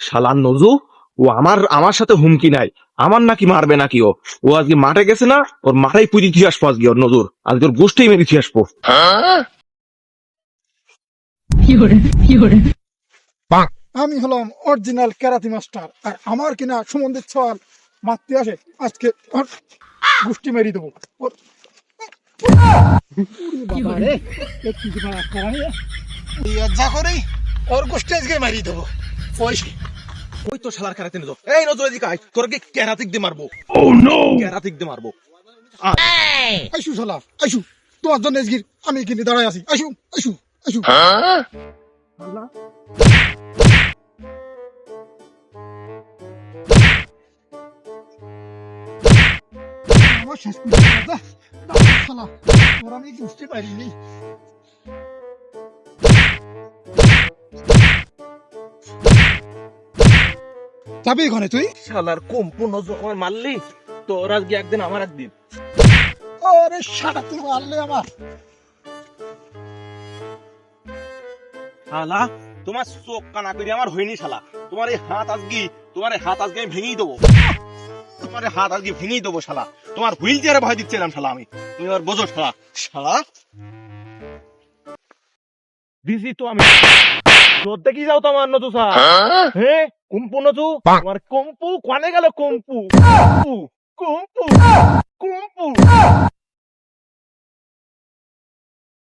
শালা নজু ও আমার আমার সাথে হুমকি নাই। আমার নাকি মারবে নাকি ও? ও আজকে মাঠে গেছে না ওর মাথায় পুঁজি দিয়ে আসব আজকে ওর নজর। আজকে ওর গোষ্ঠেই মেরে দিয়ে আসব। আমি হলাম অরিজিনাল ক্যারাতি মাস্টার আর আমার কিনা সুমন্দির ছল মারতে আসে আজকে ওর গোষ্ঠী মেরি দেবো। ওর যে করা ওর গোষ্ঠী আজকে মারি দেবো। ওই ওই তো শালার কেরাতিক নজর এই নজরে এদিকে আয় তোর কি কেরাতিক দিয়ে মারবো? ও নো কেরাতিক দিয়ে মারবো। আইসু শালা আইসু তোমার জন্য আজকে আমি কিনে দাঁড়ায় আছি। আইসু আইসু আইসু। আমার শেষ করে দিল, যা, যা, শালা তোর আমি বুঝতে পারিনি। যাবি এখানে তুই? শালার কম্পু নজর আমার মারলি? তোর আজকে একদিন আমার একদিন। আরে শালা তুই মারলে আমার। শালা তোমার চোখ কানা করে আমার হয়নি শালা। তোমার এই হাত আজকে তোমার এই হাত আজকে আমি ভেঙেই দেবো। তোমার এই হাত আজকে ভেঙেই দেবো শালা। তোমার হুইল চেয়ারে ভয় দিচ্ছিলাম শালা আমি। তুমি আর বোঝো শালা। শালা দিছি তো আমি। তোর দেখি যাও তো আমার নতু সা হ্যাঁ? কুম্পু নতু তোমার কম্পু কানে গেল কম্পু।